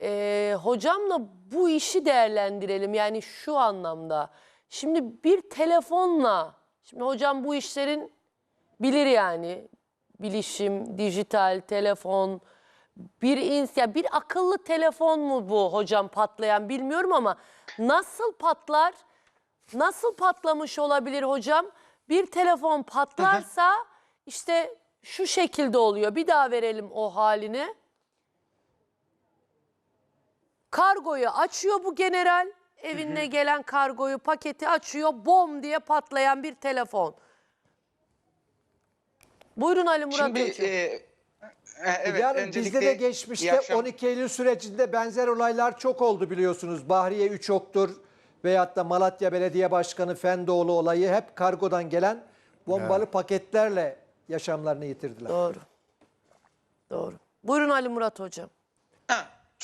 Ee, hocamla bu işi değerlendirelim yani şu anlamda. Şimdi bir telefonla, şimdi hocam bu işlerin bilir yani bilişim, dijital, telefon, bir ins ya bir akıllı telefon mu bu hocam patlayan bilmiyorum ama nasıl patlar? Nasıl patlamış olabilir hocam? Bir telefon patlarsa işte şu şekilde oluyor. Bir daha verelim o halini. Kargoyu açıyor bu general. Evine gelen kargoyu, paketi açıyor. Bom diye patlayan bir telefon. Buyurun Ali Murat Şimdi Hocam. e, e, evet, öncelikle bizde de geçmişte akşam- 12 Eylül sürecinde benzer olaylar çok oldu biliyorsunuz. Bahriye Üçok'tur veyahut da Malatya Belediye Başkanı Fendoğlu olayı hep kargodan gelen bombalı paketlerle yaşamlarını yitirdiler. Doğru. Doğru. Buyurun Ali Murat Hocam.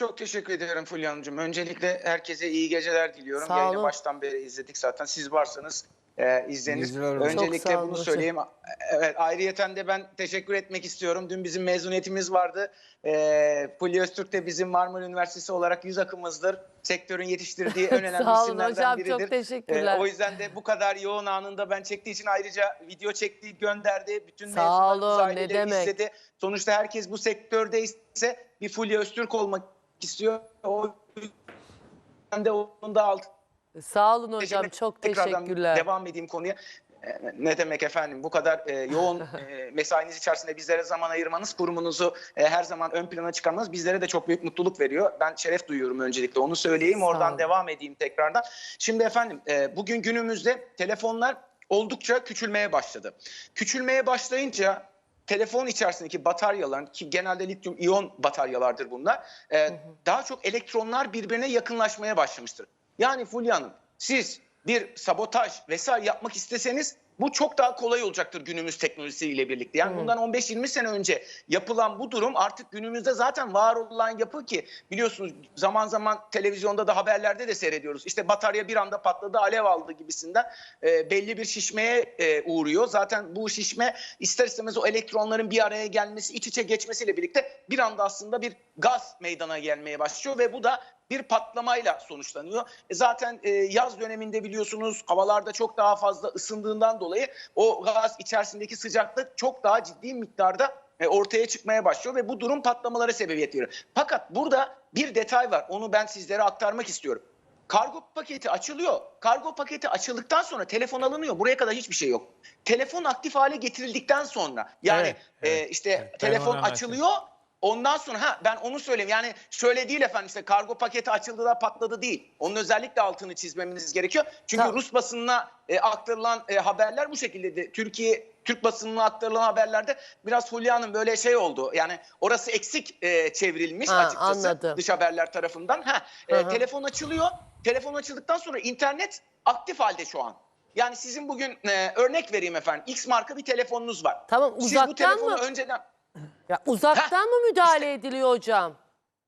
Çok teşekkür ediyorum Fulya Hanımcığım. Öncelikle herkese iyi geceler diliyorum. Sağ Yayını olun. baştan beri izledik zaten. Siz varsanız e, izlenir. Öncelikle bunu hocam. söyleyeyim. Evet, ayrıyeten de ben teşekkür etmek istiyorum. Dün bizim mezuniyetimiz vardı. E, Fulya Öztürk de bizim Marmara Üniversitesi olarak yüz akımızdır. Sektörün yetiştirdiği en önemli Sağ olun isimlerden hocam, biridir. çok teşekkürler. E, o yüzden de bu kadar yoğun anında ben çektiği için ayrıca video çekti, gönderdi. Bütün mezunlarımız, aileleri istedi. Sonuçta herkes bu sektördeyse bir Fulya Öztürk olmak istiyor. O yüzden de onun da altı. Sağ olun hocam. Çok tekrardan teşekkürler. Devam edeyim konuya. Ee, Ne demek efendim bu kadar e, yoğun e, mesainiz içerisinde bizlere zaman ayırmanız, kurumunuzu e, her zaman ön plana çıkarmanız bizlere de çok büyük mutluluk veriyor. Ben şeref duyuyorum öncelikle onu söyleyeyim oradan devam edeyim tekrardan. Şimdi efendim e, bugün günümüzde telefonlar oldukça küçülmeye başladı. Küçülmeye başlayınca telefon içerisindeki bataryaların ki genelde lityum iyon bataryalardır bunlar. e, daha çok elektronlar birbirine yakınlaşmaya başlamıştır. Yani Fulya Hanım siz bir sabotaj vesaire yapmak isteseniz bu çok daha kolay olacaktır günümüz teknolojisiyle birlikte. Yani bundan 15-20 sene önce yapılan bu durum artık günümüzde zaten var olan yapı ki biliyorsunuz zaman zaman televizyonda da haberlerde de seyrediyoruz. İşte batarya bir anda patladı alev aldı gibisinden e, belli bir şişmeye e, uğruyor. Zaten bu şişme ister istemez o elektronların bir araya gelmesi iç içe geçmesiyle birlikte bir anda aslında bir gaz meydana gelmeye başlıyor ve bu da bir patlamayla sonuçlanıyor. E zaten e, yaz döneminde biliyorsunuz havalarda çok daha fazla ısındığından dolayı o gaz içerisindeki sıcaklık çok daha ciddi miktarda e, ortaya çıkmaya başlıyor ve bu durum patlamalara sebebiyet veriyor. Fakat burada bir detay var. Onu ben sizlere aktarmak istiyorum. Kargo paketi açılıyor. Kargo paketi açıldıktan sonra telefon alınıyor. Buraya kadar hiçbir şey yok. Telefon aktif hale getirildikten sonra yani Evet, e, işte evet. telefon açılıyor. Ondan sonra ha ben onu söyleyeyim. Yani şöyle değil efendim işte kargo paketi açıldı da patladı değil. Onun özellikle altını çizmemiz gerekiyor. Çünkü Tamam. Rus basınına e, aktarılan e, haberler bu şekilde. de. Türkiye Türk basınına aktarılan haberlerde biraz Fulya Hanım böyle şey oldu. Yani orası eksik e, çevrilmiş Ha, açıkçası anladım. dış haberler tarafından. Ha, e, telefon açılıyor. Telefon açıldıktan sonra internet aktif halde şu an. Yani sizin bugün e, örnek vereyim efendim. X marka bir telefonunuz var. Tamam, Siz bu uzaktan telefonu mı? önceden Ya uzaktan mı müdahale ediliyor hocam?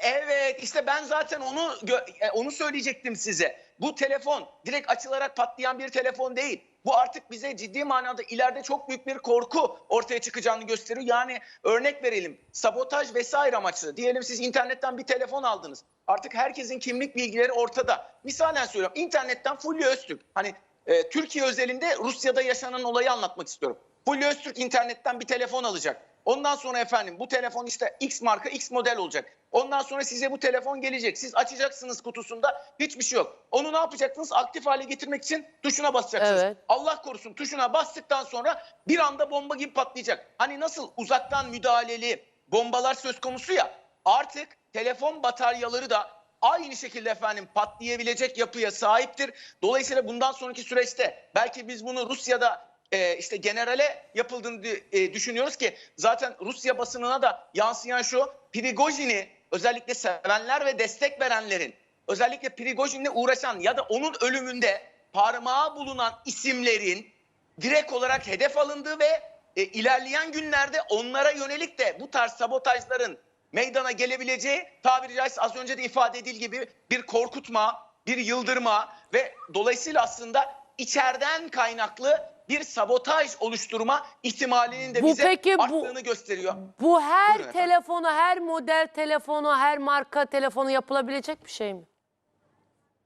Evet işte ben zaten onu e, onu söyleyecektim size. Bu telefon direkt açılarak patlayan bir telefon değil. Bu artık bize ciddi manada ileride çok büyük bir korku ortaya çıkacağını gösteriyor. Yani örnek verelim sabotaj vesaire amaçlı. Diyelim siz internetten bir telefon aldınız. Artık herkesin kimlik bilgileri ortada. Misalen söylüyorum internetten Fulya Öztürk. Hani e, Türkiye özelinde Rusya'da yaşanan olayı anlatmak istiyorum. Fulya Öztürk internetten bir telefon alacak. Ondan sonra efendim bu telefon işte X marka X model olacak. Ondan sonra size bu telefon gelecek. Siz açacaksınız kutusunda hiçbir şey yok. Onu ne yapacaksınız? Aktif hale getirmek için tuşuna basacaksınız. Evet. Allah korusun tuşuna bastıktan sonra bir anda bomba gibi patlayacak. Hani nasıl uzaktan müdahaleli bombalar söz konusu ya artık telefon bataryaları da aynı şekilde efendim patlayabilecek yapıya sahiptir. Dolayısıyla bundan sonraki süreçte belki biz bunu Rusya'da e, işte generale yapıldığını e, düşünüyoruz ki zaten Rusya basınına da yansıyan şu Prigojin'i özellikle sevenler ve destek verenlerin özellikle Prigojin'le uğraşan ya da onun ölümünde parmağı bulunan isimlerin direkt olarak hedef alındığı ve e, ilerleyen günlerde onlara yönelik de bu tarz sabotajların meydana gelebileceği tabiri caizse az önce de ifade edildiği gibi bir korkutma, bir yıldırma ve dolayısıyla aslında içeriden kaynaklı bir sabotaj oluşturma ihtimalinin de Bu bize peki bu- arttığını gösteriyor. Bu her telefona, her model telefonu, her marka telefonu yapılabilecek bir şey mi?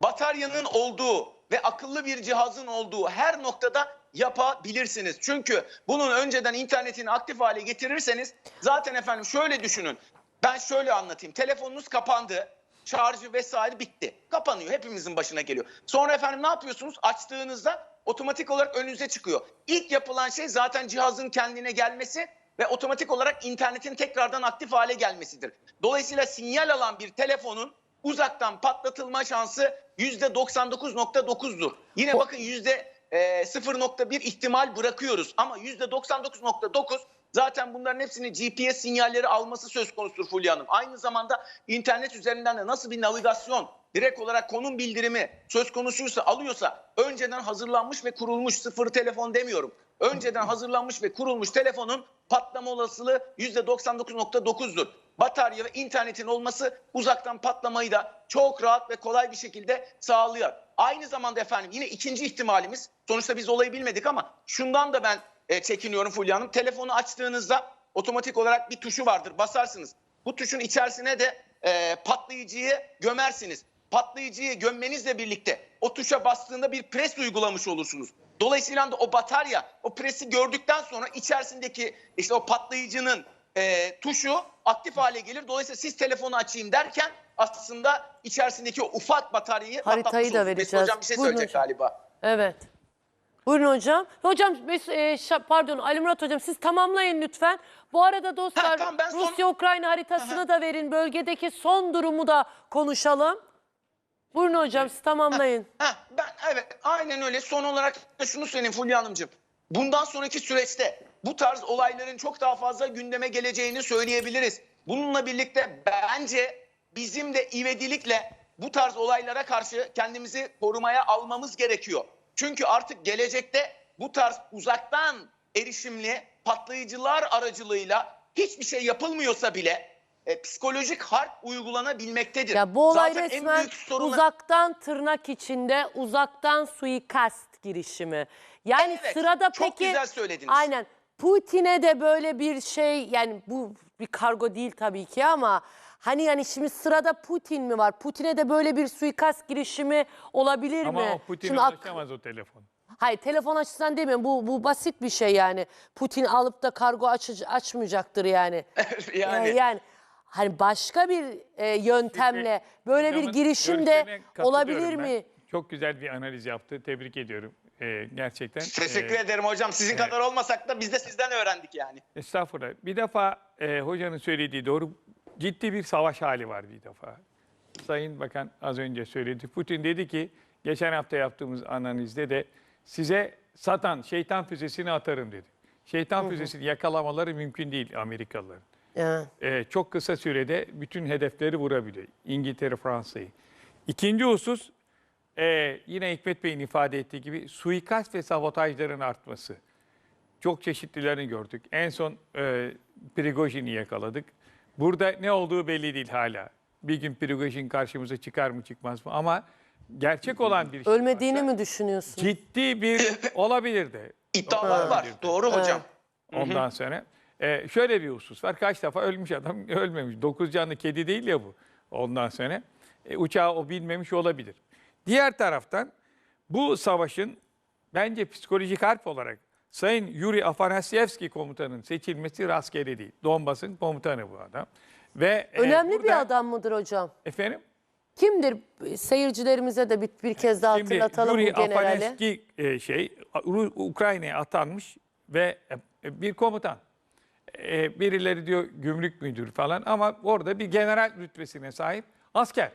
bataryanın olduğu ve akıllı bir cihazın olduğu her noktada yapabilirsiniz. Çünkü bunun önceden internetini aktif hale getirirseniz zaten efendim şöyle düşünün. Ben şöyle anlatayım. Telefonunuz kapandı. Şarjı vesaire bitti. Kapanıyor. Hepimizin başına geliyor. Sonra efendim ne yapıyorsunuz? Açtığınızda otomatik olarak önünüze çıkıyor. İlk yapılan şey zaten cihazın kendine gelmesi ve otomatik olarak internetin tekrardan aktif hale gelmesidir. Dolayısıyla sinyal alan bir telefonun uzaktan patlatılma şansı %99.9'dur. Yine bakın yüzde e, 0.1 ihtimal bırakıyoruz ama %99.9 zaten bunların hepsini GPS sinyalleri alması söz konusudur Fulya Hanım. Aynı zamanda internet üzerinden de nasıl bir navigasyon direkt olarak konum bildirimi söz konusuysa alıyorsa önceden hazırlanmış ve kurulmuş sıfır telefon demiyorum. Önceden hazırlanmış ve kurulmuş telefonun patlama olasılığı %99.9'dur. Batarya ve internetin olması uzaktan patlamayı da çok rahat ve kolay bir şekilde sağlıyor. Aynı zamanda efendim yine ikinci ihtimalimiz sonuçta biz olayı bilmedik ama şundan da ben e, çekiniyorum Fulya Hanım. Telefonu açtığınızda otomatik olarak bir tuşu vardır basarsınız. Bu tuşun içerisine de e, patlayıcıyı gömersiniz. Patlayıcıyı gömmenizle birlikte o tuşa bastığında bir pres uygulamış olursunuz. Dolayısıyla da o batarya o presi gördükten sonra içerisindeki işte o patlayıcının e, tuşu aktif hale gelir. Dolayısıyla siz telefonu açayım derken aslında içerisindeki o ufak bataryayı Haritayı da olursunuz. Mesut vereceğiz. Hocam bir şey Buyurun söyleyecek hocam. galiba. Evet. Buyurun hocam. Hocam Mes- e, şa- pardon Ali Murat hocam siz tamamlayın lütfen. Bu arada dostlar Ha, tamam, ben son- Rusya-Ukrayna haritasını da verin. Bölgedeki son durumu da konuşalım. Buyurun hocam siz tamamlayın. Ha, ben evet aynen öyle. Son olarak şunu söyleyeyim Fulya Hanımcığım. Bundan sonraki süreçte bu tarz olayların çok daha fazla gündeme geleceğini söyleyebiliriz. Bununla birlikte bence bizim de ivedilikle bu tarz olaylara karşı kendimizi korumaya almamız gerekiyor. Çünkü artık gelecekte bu tarz uzaktan erişimli patlayıcılar aracılığıyla hiçbir şey yapılmıyorsa bile e, psikolojik harp uygulanabilmektedir. Ya bu olay Zaten en resmen büyük sorunla- uzaktan tırnak içinde uzaktan suikast girişimi. Yani Evet, sırada çok peki güzel söylediniz. Aynen. Putin'e de böyle bir şey yani bu bir kargo değil tabii ki ama hani yani şimdi sırada Putin mi var? Putin'e de böyle bir suikast girişimi olabilir Ama mi? o Putin'e ulaşamaz o telefon. Hayır telefon açısından demiyorum. Bu, bu basit bir şey yani. Putin alıp da kargo aç, açmayacaktır yani. yani. Ee, yani hani başka bir e, yöntemle böyle bir Hocamın girişim de görüşlerine katılıyorum olabilir ben. mi? Çok güzel bir analiz yaptı. Tebrik ediyorum. Ee, gerçekten. Teşekkür e, ederim hocam. Sizin kadar olmasak da biz de sizden öğrendik yani. Estağfurullah. Bir defa e, hocanın söylediği doğru. Ciddi bir savaş hali var bir defa. Sayın Bakan az önce söyledi. Putin dedi ki geçen hafta yaptığımız analizde de size satan şeytan füzesini atarım dedi. Şeytan füzesini yakalamaları mümkün değil Amerikalıların. Ya. Ee, çok kısa sürede bütün hedefleri vurabiliyor. İngiltere, Fransa'yı. İkinci husus e, yine Hikmet Bey'in ifade ettiği gibi suikast ve sabotajların artması. Çok çeşitlilerini gördük. En son e, Prigojin'i yakaladık. Burada ne olduğu belli değil hala. Bir gün Prigojin karşımıza çıkar mı çıkmaz mı? Ama gerçek olan bir şey Ölmediğini varsa mi düşünüyorsun? Ciddi bir olabilirdi. İddialar var. Doğru hocam. Ondan sonra e, şöyle bir husus var. Kaç defa ölmüş adam ölmemiş. Dokuz canlı kedi değil ya bu. Ondan sonra e, uçağı o bilmemiş olabilir. Diğer taraftan bu savaşın bence psikolojik harp olarak Sayın Yuri Afanasyevski komutanın seçilmesi rastgele değil. Donbas'ın komutanı bu adam. Ve e, Önemli burada- bir adam mıdır hocam? Efendim? Kimdir? Seyircilerimize de bir, bir kez daha Şimdi hatırlatalım Yuri bu generali. Afanevski e, şey Ukrayna'ya atanmış ve e, bir komutan. E, birileri diyor gümrük müdür falan ama orada bir general rütbesine sahip asker.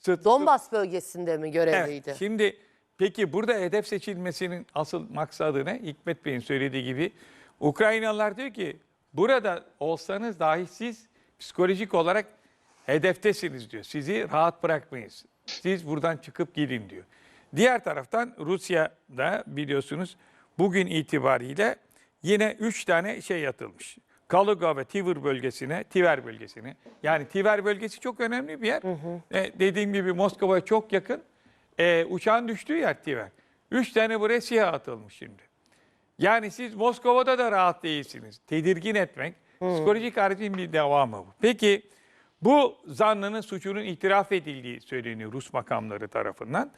Sıt- Donbas bölgesinde mi Evet, görevliydi? Şimdi peki burada hedef seçilmesinin asıl maksadı ne? Hikmet Bey'in söylediği gibi Ukraynalılar diyor ki burada olsanız dahi siz psikolojik olarak hedeftesiniz diyor. Sizi rahat bırakmayız. Siz buradan çıkıp gidin diyor. Diğer taraftan Rusya'da biliyorsunuz bugün itibariyle yine 3 tane şey atılmış. Kaluga ve Tiver bölgesine, Tiver bölgesine. Yani Tiver bölgesi çok önemli bir yer. E, dediğim gibi Moskova'ya çok yakın. E, uçağın düştüğü yer Tiver. Üç tane buraya siyah atılmış şimdi. Yani siz Moskova'da da rahat değilsiniz. Tedirgin etmek, psikolojik harbin bir devamı bu. Peki bu zanlının suçunun itiraf edildiği söyleniyor Rus makamları tarafından.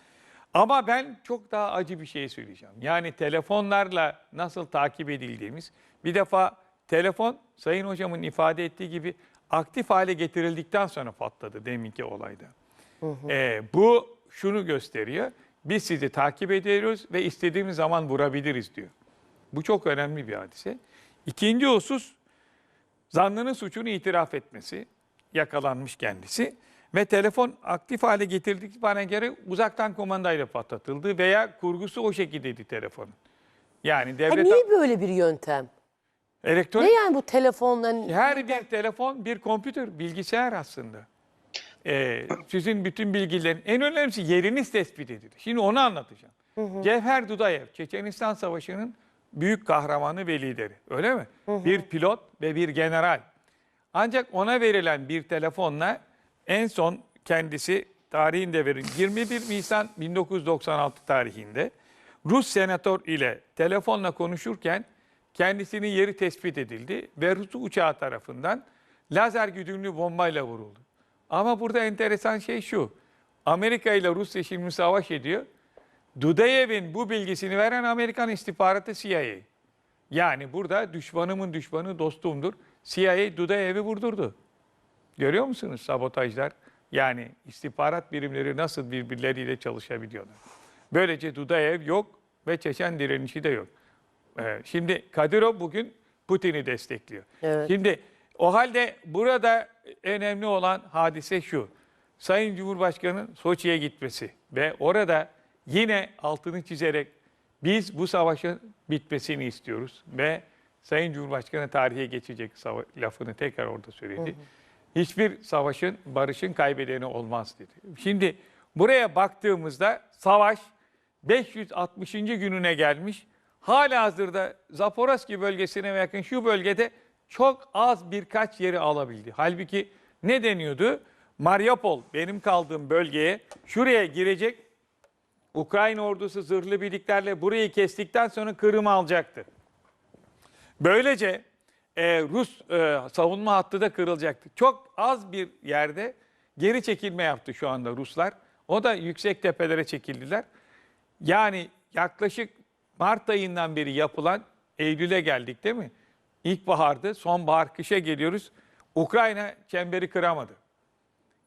Ama ben çok daha acı bir şey söyleyeceğim. Yani telefonlarla nasıl takip edildiğimiz, bir defa telefon Sayın Hocam'ın ifade ettiği gibi aktif hale getirildikten sonra patladı deminki olayda. Ee, bu şunu gösteriyor. Biz sizi takip ediyoruz ve istediğimiz zaman vurabiliriz diyor. Bu çok önemli bir hadise. İkinci husus zanlının suçunu itiraf etmesi. Yakalanmış kendisi. Ve telefon aktif hale getirildik bana göre uzaktan kumandayla patlatıldı veya kurgusu o şekildeydi telefonun. Yani Ha, devlet niye böyle bir yöntem? elektronik Ne yani bu telefondan? her bir telefon bir kompütür, bilgisayar aslında. Ee, sizin bütün bilgilerin en önemlisi yeriniz tespit edilir. Şimdi onu anlatacağım. Cevher Dudayev, Çeçenistan Savaşı'nın büyük kahramanı ve lideri. Öyle mi? Bir pilot ve bir general. Ancak ona verilen bir telefonla en son kendisi tarihinde verin 21 Nisan 1996 tarihinde Rus senatör ile telefonla konuşurken kendisinin yeri tespit edildi ve Rus uçağı tarafından lazer güdümlü bombayla vuruldu. Ama burada enteresan şey şu. Amerika ile Rusya şimdi savaş ediyor. Dudayev'in bu bilgisini veren Amerikan istihbaratı CIA. Yani burada düşmanımın düşmanı dostumdur. CIA Dudayev'i vurdurdu. Görüyor musunuz sabotajlar? Yani istihbarat birimleri nasıl birbirleriyle çalışabiliyorlar. Böylece Dudayev yok ve Çeçen direnişi de yok. Ee, şimdi Kadirov bugün Putin'i destekliyor. Evet. Şimdi o halde burada önemli olan hadise şu. Sayın Cumhurbaşkanı'nın Soçi'ye gitmesi ve orada yine altını çizerek biz bu savaşın bitmesini istiyoruz ve Sayın Cumhurbaşkanı tarihe geçecek lafını tekrar orada söyledi. Hiçbir savaşın, barışın kaybedeni olmaz dedi. Şimdi buraya baktığımızda savaş 560. gününe gelmiş. Hala hazırda Zaporozki bölgesine ve yakın şu bölgede çok az birkaç yeri alabildi. Halbuki ne deniyordu? Mariupol benim kaldığım bölgeye şuraya girecek Ukrayna ordusu zırhlı birliklerle burayı kestikten sonra Kırım'ı alacaktı. Böylece e, Rus e, savunma hattı da kırılacaktı. Çok az bir yerde geri çekilme yaptı şu anda Ruslar. O da yüksek tepelere çekildiler. Yani yaklaşık Mart ayından beri yapılan Eylül'e geldik değil mi? İlkbahardı, sonbahar kışa geliyoruz. Ukrayna çemberi kıramadı.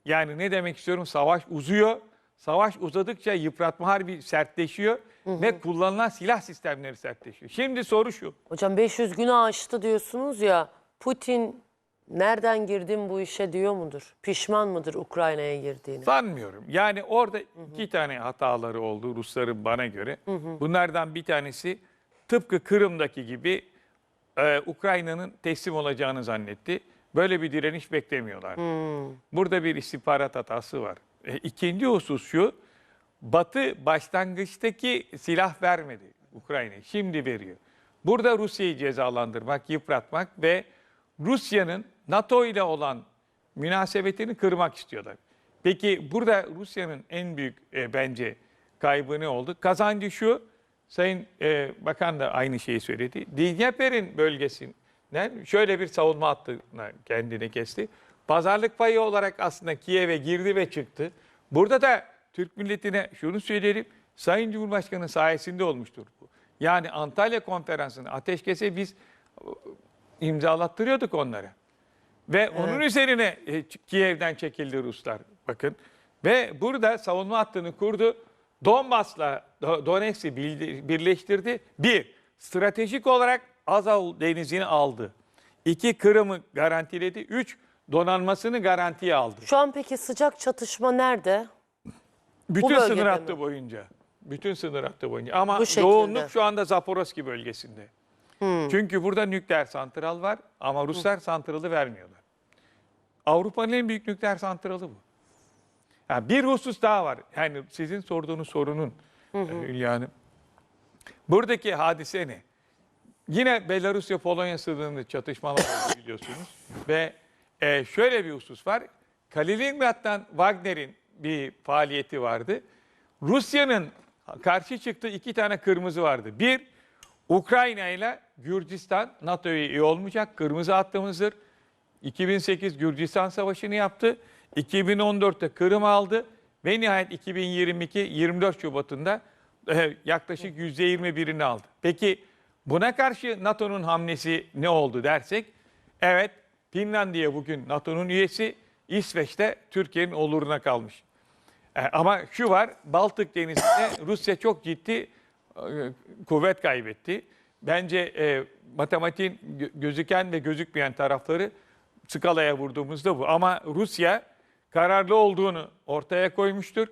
Yani ne demek istiyorum? Savaş uzuyor. Savaş uzadıkça yıpratma harbi sertleşiyor ve kullanılan silah sistemleri sertleşiyor. Şimdi soru şu. Hocam 500 günü aştı diyorsunuz ya. Putin nereden girdim bu işe diyor mudur? Pişman mıdır Ukrayna'ya girdiğine? Sanmıyorum. Yani orada iki tane hataları oldu Rusların bana göre. Bunlardan bir tanesi tıpkı Kırım'daki gibi e, Ukrayna'nın teslim olacağını zannetti. Böyle bir direniş beklemiyorlar. Burada bir istihbarat hatası var. E, ikinci husus şu, Batı başlangıçtaki silah vermedi Ukrayna'ya. Şimdi veriyor. Burada Rusya'yı cezalandırmak, yıpratmak ve Rusya'nın NATO ile olan münasebetini kırmak istiyorlar. Peki burada Rusya'nın en büyük e, bence kaybı ne oldu? Kazancı şu, Sayın e, Bakan da aynı şeyi söyledi. Dnyeper'in bölgesinden şöyle bir savunma hattına kendine kesti. Pazarlık payı olarak aslında Kiev'e girdi ve çıktı. Burada da Türk milletine şunu söyleyelim. Sayın Cumhurbaşkanı sayesinde olmuştur bu. Yani Antalya konferansını ateşkese biz e, imzalattırıyorduk onlara. Ve onun üzerine e, Kiev'den çekildi Ruslar. Bakın. Ve burada savunma hattını kurdu. Donbas'la Do- Donetsk'i birleştirdi. Bir, stratejik olarak Azov denizini aldı. İki, Kırım'ı garantiledi. Üç, donanmasını garantiye aldı. Şu an peki sıcak çatışma nerede? Bütün bölgede sınır mi? hattı boyunca. Bütün sınır hattı boyunca. Ama Bu şekilde. yoğunluk şu anda Zaporozki bölgesinde. Çünkü burada nükleer santral var ama Ruslar santralı vermiyorlar. Avrupa'nın en büyük nükleer santralı bu. Ha, bir husus daha var. Yani sizin sorduğunuz sorunun e, Hülya Hanım. Buradaki hadise ne? Yine Belarusya-Polonya sınırında çatışmalar oldu biliyorsunuz. Ve e, şöyle bir husus var. Kaliningrad'dan Wagner'in bir faaliyeti vardı. Rusya'nın karşı çıktığı iki tane kırmızı vardı. Bir, Ukrayna ile Gürcistan NATO'ya üye olmayacak. Kırmızı hattımızdır. 2008 Gürcistan Savaşı'nı yaptı. 2014'te Kırım aldı ve nihayet 2022 24 Şubat'ında e, yaklaşık %21'ini aldı. Peki buna karşı NATO'nun hamlesi ne oldu dersek? Evet Finlandiya bugün NATO'nun üyesi. İsveç'te Türkiye'nin oluruna kalmış. E, Ama şu var, Baltık Denizi'nde Rusya çok ciddi e, kuvvet kaybetti. Bence e, matematiğin gö- gözüken ve gözükmeyen tarafları skalaya vurduğumuzda bu. Ama Rusya kararlı olduğunu ortaya koymuştur.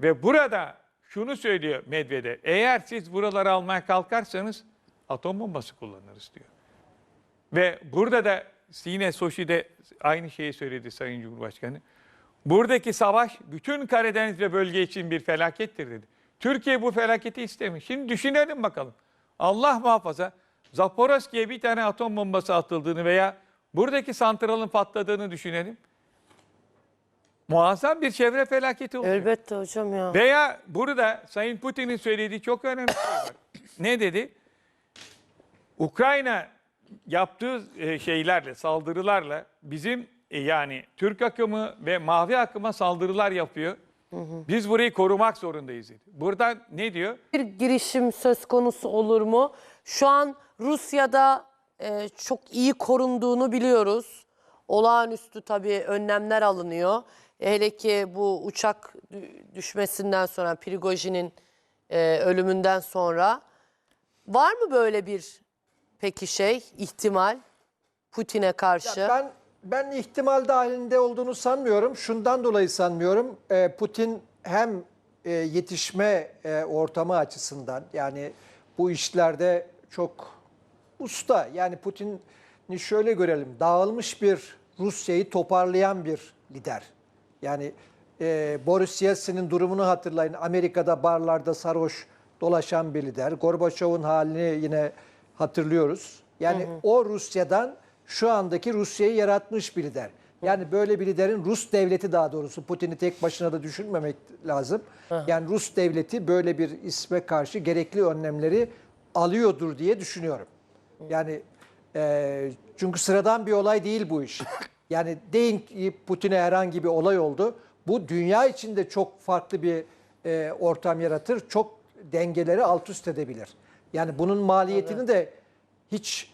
Ve burada şunu söylüyor Medvedev, eğer siz buraları almaya kalkarsanız atom bombası kullanırız diyor. Ve burada da yine Soşi'de aynı şeyi söyledi Sayın Cumhurbaşkanı. Buradaki savaş bütün Karadeniz ve bölge için bir felakettir dedi. Türkiye bu felaketi istemiyor. Şimdi düşünelim bakalım. Allah muhafaza Zaporozhye'ye bir tane atom bombası atıldığını veya buradaki santralın patladığını düşünelim. Muazzam bir çevre felaketi olacak. Elbette hocam ya. Veya burada Sayın Putin'in söylediği çok önemli bir şey var. Ne dedi? Ukrayna yaptığı e, şeylerle, saldırılarla bizim e, yani Türk akımı ve mavi akıma saldırılar yapıyor. Biz burayı korumak zorundayız. Buradan ne diyor? bir girişim söz konusu olur mu? Şu an Rusya'da e, çok iyi korunduğunu biliyoruz. Olağanüstü tabii önlemler alınıyor. Hele ki bu uçak dü- düşmesinden sonra, Prigojin'in e, ölümünden sonra. Var mı böyle bir peki şey, ihtimal Putin'e karşı? Ben ben ihtimal dahilinde olduğunu sanmıyorum. Şundan dolayı sanmıyorum. Ee, Putin hem e, yetişme e, ortamı açısından yani bu işlerde çok usta. Yani Putin'i şöyle görelim. Dağılmış bir Rusya'yı toparlayan bir lider. Yani e, Boris Yeltsin'in durumunu hatırlayın. Amerika'da barlarda sarhoş dolaşan bir lider. Gorbaçov'un halini yine hatırlıyoruz. Yani o Rusya'dan şu andaki Rusya'yı yaratmış bir lider. Yani böyle bir liderin Rus devleti daha doğrusu Putin'i tek başına da düşünmemek lazım. Yani Rus devleti böyle bir isme karşı gerekli önlemleri alıyordur diye düşünüyorum. Yani e, çünkü sıradan bir olay değil bu iş. Yani deyin ki Putin'e herhangi bir olay oldu. Bu dünya içinde çok farklı bir e, ortam yaratır. Çok dengeleri alt üst edebilir. Yani bunun maliyetini de hiç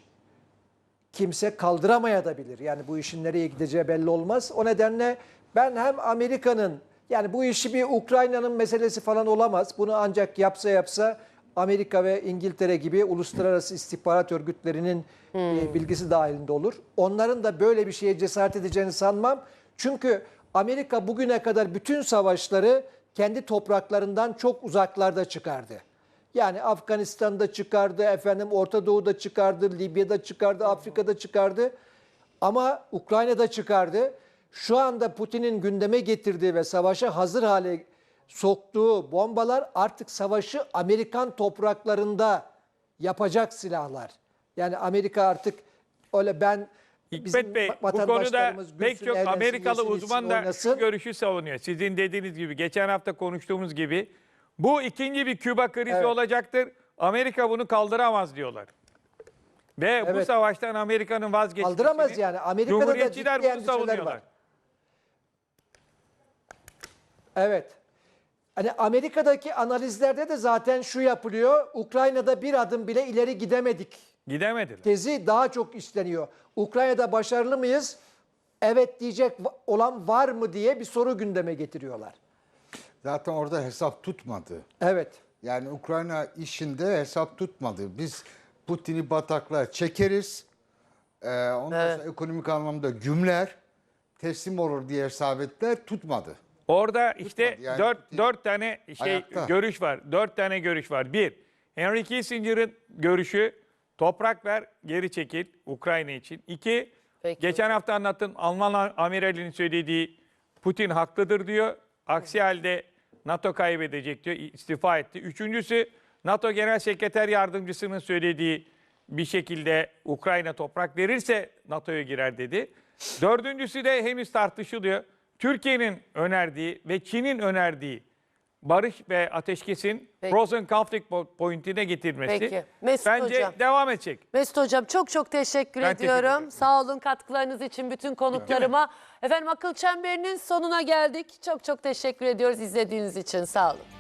kimse kaldıramayabilir. Yani bu işin nereye gideceği belli olmaz. O nedenle ben hem Amerika'nın yani bu işi bir Ukrayna'nın meselesi falan olamaz. Bunu ancak yapsa yapsa Amerika ve İngiltere gibi uluslararası istihbarat örgütlerinin e, bilgisi dahilinde olur. Onların da böyle bir şeye cesaret edeceğini sanmam. Çünkü Amerika bugüne kadar bütün savaşları kendi topraklarından çok uzaklarda çıkardı. Yani Afganistan'da çıkardı, efendim Orta Doğu'da çıkardı, Libya'da çıkardı, Afrika'da çıkardı. Ama Ukrayna'da çıkardı. Şu anda Putin'in gündeme getirdiği ve savaşa hazır hale soktuğu bombalar artık savaşı Amerikan topraklarında yapacak silahlar. Yani Amerika artık öyle ben Hikmet Bey bu konuda pek çok Amerikalı uzman da oynasın. şu görüşü savunuyor. Sizin dediğiniz gibi geçen hafta konuştuğumuz gibi bu ikinci bir Küba krizi Evet. olacaktır. Amerika bunu kaldıramaz diyorlar. Ve bu Evet. savaştan Amerika'nın vazgeçmesini Kaldıramaz yani. Amerika'da da Cumhuriyetçiler ciddi bunu savunuyorlar. var. Evet. Hani Amerika'daki analizlerde de zaten şu yapılıyor. Ukrayna'da bir adım bile ileri gidemedik. Gidemediler. Tezi daha çok işleniyor. Ukrayna'da başarılı mıyız? Evet diyecek olan var mı diye bir soru gündeme getiriyorlar. Zaten orada hesap tutmadı. Evet. Yani Ukrayna işinde hesap tutmadı. Biz Putin'i bataklığa çekeriz. Ee, ondan sonra ekonomik anlamda gümler teslim olur diye hesap ettiler. Tutmadı. Orada işte yani dört, Putin dört tane şey ayakta. görüş var. Dört tane görüş var. Bir, Henry Kissinger'ın görüşü toprak ver geri çekil Ukrayna için. İki, Peki. geçen hafta anlattım Alman amiralinin söylediği Putin haklıdır diyor. Aksi halde NATO kaybedecek diyor, istifa etti. Üçüncüsü NATO Genel Sekreter Yardımcısının söylediği bir şekilde Ukrayna toprak verirse NATO'ya girer dedi. Dördüncüsü de henüz tartışılıyor. Türkiye'nin önerdiği ve Çin'in önerdiği barış ve ateşkesin Peki. frozen conflict point'ine getirmesi. Peki. Mesut Bence hocam. devam edecek. Mesut hocam çok çok teşekkür ben ediyorum. Teşekkür. Sağ olun katkılarınız için bütün konuklarıma. Efendim akıl çemberinin sonuna geldik. Çok çok teşekkür ediyoruz izlediğiniz için. Sağ olun.